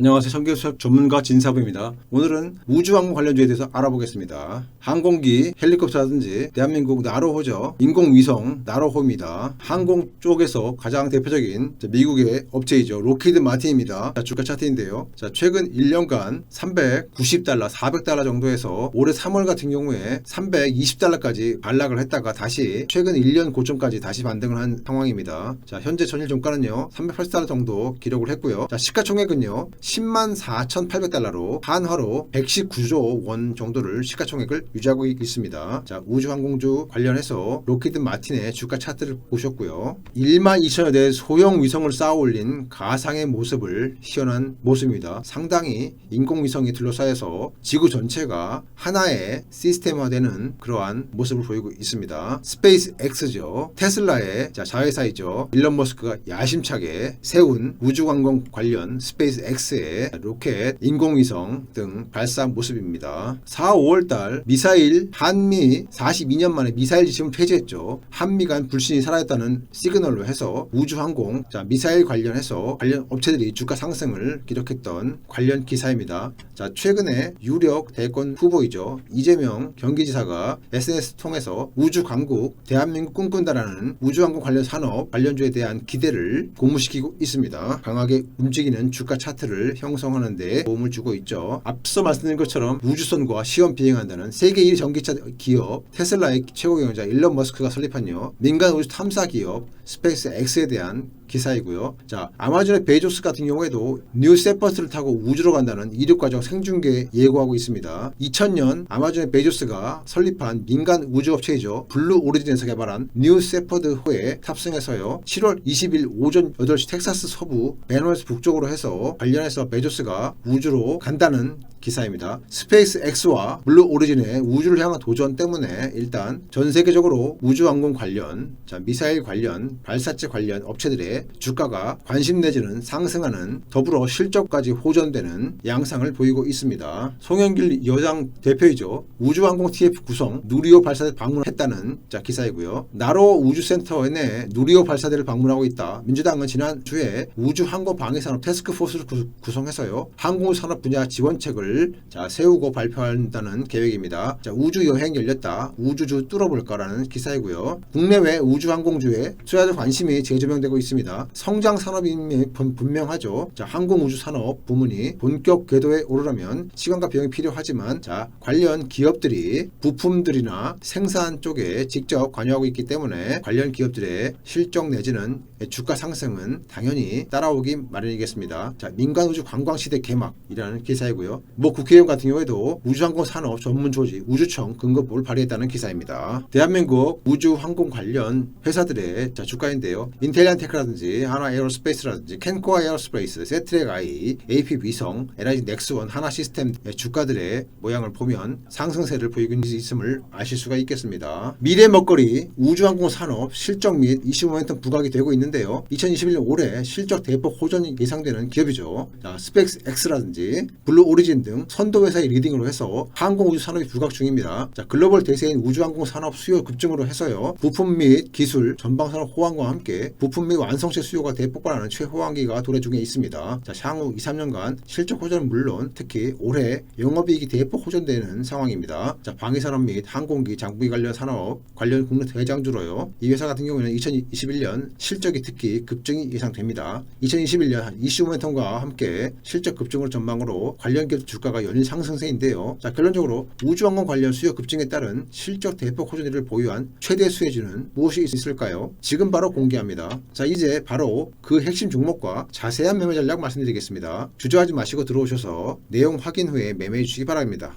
안녕하세요. 청계수업 전문가 진사부입니다. 오늘은 우주항공 관련주에 대해서 알아보겠습니다. 항공기, 헬리콥터라든지 대한민국 나로호죠. 인공위성 나로호입니다. 항공 쪽에서 가장 대표적인 미국의 업체이죠. 로키드 마틴입니다. 자, 주가 차트인데요. 자, 최근 1년간 390달러, 400달러 정도에서 올해 3월 같은 경우에 320달러까지 반락을 했다가 다시 최근 1년 고점까지 다시 반등을 한 상황입니다. 자, 현재 전일 종가는요. 380달러 정도 기록을 했고요. 자, 시가총액은요. 10만 4,800달러로 한화로 119조 원 정도를 시가총액을 유지하고 있습니다. 자, 우주항공주 관련해서 로키드 마틴의 주가 차트를 보셨고요. 1만 2천여 대의 소형 위성을 쌓아 올린 가상의 모습을 시연한 모습입니다. 상당히 인공위성이 둘러싸여서 지구 전체가 하나의 시스템화되는 그러한 모습을 보이고 있습니다. 스페이스 X죠. 테슬라의 자, 자회사이죠. 일론 머스크가 야심차게 세운 우주관광 관련 스페이스 X 의 로켓, 인공위성 등 발사 모습입니다. 4, 5월달 미사일 한미 42년 만에 미사일 지침을 폐지했죠. 한미 간 불신이 살아있다는 시그널로 해서 우주항공, 자 미사일 관련해서 관련 업체들이 주가 상승을 기록했던 관련 기사입니다. 자 최근에 유력 대권 후보이죠. 이재명 경기지사가 SNS 통해서 우주 강국 대한민국 꿈꾼다라는 우주항공 관련 산업 관련주에 대한 기대를 고무시키고 있습니다. 강하게 움직이는 주가 차트를 형성하는 데 도움을 주고 있죠. 앞서 말씀드린 것처럼 우주선과 시험 비행한다는 세계 1위 전기차 기업 테슬라의 최고 경영자 일론 머스크가 설립한요. 민간 우주 탐사 기업 스페이스 X에 대한 기사이고요. 자, 아마존의 베이조스 같은 경우에도 뉴 세퍼스를 타고 우주로 간다는 이륙 과정 생중계 예고하고 있습니다. 2000년 아마존의 베이조스가 설립한 민간 우주 업체이죠. 블루 오리진에서 개발한 뉴 세퍼드호에 탑승해서요. 7월 20일 오전 8시 텍사스 서부 베너스 북쪽으로 해서 관련해서 베이조스가 우주로 간다는 기사입니다. 스페이스 X와 블루 오리진의 우주를 향한 도전 때문에 일단 전 세계적으로 우주항공 관련, 자, 미사일 관련, 발사체 관련 업체들의 주가가 관심 내지는 상승하는 더불어 실적까지 호전되는 양상을 보이고 있습니다. 송영길 여당 대표이죠. 우주항공 TF 구성 누리호 발사대 방문했다는 자, 기사이고요. 나로 우주센터 내 누리호 발사대를 방문하고 있다. 민주당은 지난 주에 우주항공 방위산업 테스크포스를 구- 구성해서요. 항공산업 분야 지원책을 자, 세우고 발표한다는 계획입니다. 자, 우주 여행 열렸다. 우주주 뚫어볼까라는 기사이고요. 국내외 우주항공주에 투자 자 관심이 재조명되고 있습니다. 성장 산업임이 분- 분명하죠. 자, 항공우주 산업 부문이 본격 궤도에 오르려면 시간과 비용이 필요하지만 자, 관련 기업들이 부품들이나 생산 쪽에 직접 관여하고 있기 때문에 관련 기업들의 실적 내지는 주가 상승은 당연히 따라오기 마련이겠습니다. 자, 민간 우주 관광 시대 개막이라는 기사이고요. 뭐 국회의원 같은 경우에도 우주항공 산업 전문 조직 우주청 등급을 발휘했다는 기사입니다. 대한민국 우주항공 관련 회사들의 자, 주가인데요. 인텔리안 테크라든지 하나 에어로스페이스라든지 캔코아 에어로스페이스, 세트렉 아이, AP 위성, LIG 넥스원, 하나 시스템의 주가들의 모양을 보면 상승세를 보이고 있음을 아실 수가 있겠습니다. 미래 먹거리 우주항공 산업 실적 및 이슈 모멘텀 부각이 되고 있는데요. 2021년 올해 실적 대폭 호전이 예상되는 기업이죠. 자, 스펙스 X라든지 블루 오리진 등 선도 회사의 리딩으로 해서 항공 우주 산업이 부각 중입니다. 자, 글로벌 대세인 우주항공 산업 수요 급증으로 해서요. 부품 및 기술 전방 산업 호황과 함께 부품 및 완성체 수요가 대폭발하는 최호황기가 도래 중에 있습니다. 자, 향후 2, 3년간 실적 호전은 물론 특히 올해 영업이익이 대폭 호전되는 상황입니다. 자, 방위산업 및 항공기, 장비 관련 산업 관련 국내 대장주로요. 이 회사 같은 경우에는 2021년 실적이 특히 급증이 예상됩니다. 2021년 이슈 모멘텀과 함께 실적 급증을 전망으로 관련 기업 주가가 연일 상승세인데요. 자, 결론적으로 우주항공 관련 수요 급증에 따른 실적 대폭 호전을 보유한 최대 수혜주는 무엇이 있을까요? 지금 바로 공개합니다. 자, 이제 바로 그 핵심 종목과 자세한 매매 전략 말씀드리겠습니다. 주저하지 마시고 들어오셔서 내용 확인 후에 매매해 주시기 바랍니다.